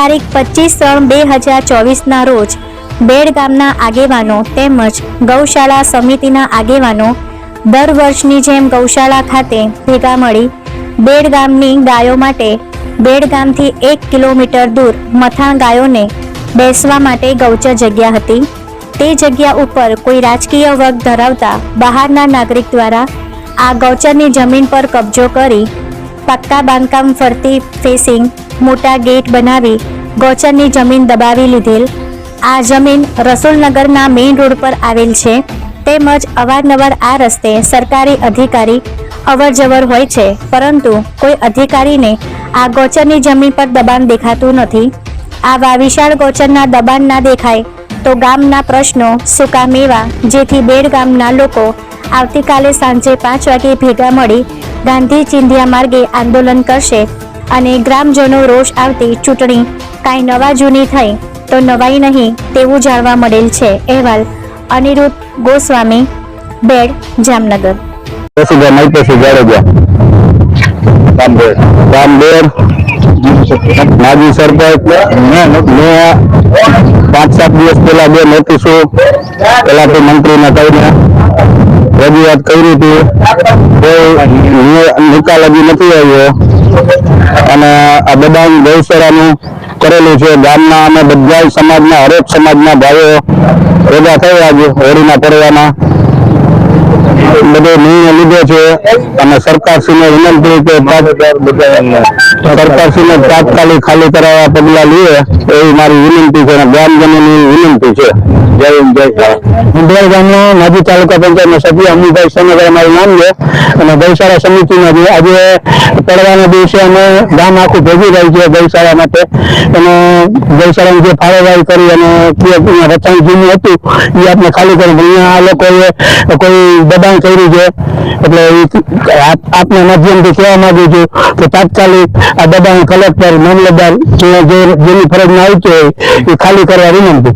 તારીખ પચીસ ત્રણ બે હજાર ચોવીસના રોજ બેડ ગામના આગેવાનો તેમજ ગૌશાળા સમિતિના આગેવાનો દર વર્ષની જેમ ગૌશાળા ખાતે ભેગા મળી બેડ ગામની ગાયો માટે બેડ ગામથી એક કિલોમીટર દૂર મથાણ ગાયોને બેસવા માટે ગૌચર જગ્યા હતી. તે જગ્યા ઉપર કોઈ રાજકીય વર્ગ ધરાવતા બહારના નાગરિક દ્વારા આ ગૌચરની જમીન પર કબજો કરી પક્કા બાંધકામ ફરતી ફેસિંગ મોટા ગેટ બનાવી ગૌચરની જમીન દબાવી લીધેલ. આ જમીન રસુલનગરના મેઇન રોડ પર આવેલ છે. તેમજ અવારનવાર આ રસ્તે સરકારી અધિકારી અવરજવર હોય છે. પરંતુ કોઈ અધિકારીને આ ગૌચરની જમીન પર દબાણ દેખાતું નથી. આવા વિશાળ ગૌચરના દબાણ ના દેખાય તો ગામના પ્રશ્નો સુકા મેવા જેથી બેડ ગામના લોકો આવતીકાલે સાંજે પાંચ વાગે ભેગા મળી ગાંધી ચિંધિયા માર્ગે આંદોલન કરશે અને ગ્રામજનો રોષ આવતી ચૂંટણી કાંઈ નવા જૂની થઈ તો નવાઈ નહીં તેવું જાણવા મળેલ છે. અહેવાલ અનિરુદ્ધ ગોસ્વામી, બેડ, જામનગર. માજી સરપંચ. મેં પાંચ સાત દિવસ પહેલા બે નોટિસો પેલા તો મંત્રીને કહીને રજૂઆત કરી હતી. કોઈ નિકાલ હજી નથી આવ્યો. અને આ દબાણ ગૌશાળાનું કરેલું છે. ગામના અને બધા સમાજના, હરેક સમાજના ભાઈઓ ભેગા થયા આજે હોળીના પર્વના બધો નિર્ણય લીધો છે અને સરકારશ્રીને વિનંતી કે સરકારશ્રીને તાત્કાલિક ખાલી કરાવવા પગલા લઈએ એવી મારી વિનંતી છે અને ગ્રામજનોની વિનંતી છે. જય હિન્દ મારું નામ છે અને ગૌશાળા સમિતિના જે આજે પડવાના દિવસે અમે ગામ આખું ભેગી રહી છે ગૌશાળા માટે. અને ગૌશાળાની જે ફાળવણી કરી અને રચાણ જૂનું હતું, એ આપણે ખાલી કરી. અહીંયા આ લોકોએ કોઈ દબાણ કર્યું છે. એટલે આપના માધ્યમથી કહેવા માંગુ છું કે તાત્કાલિક આ દબાણ કલેક્ટર, મામલતદાર જેની ફરજમાં આવતી હોય એ ખાલી કરવા વિનંતી.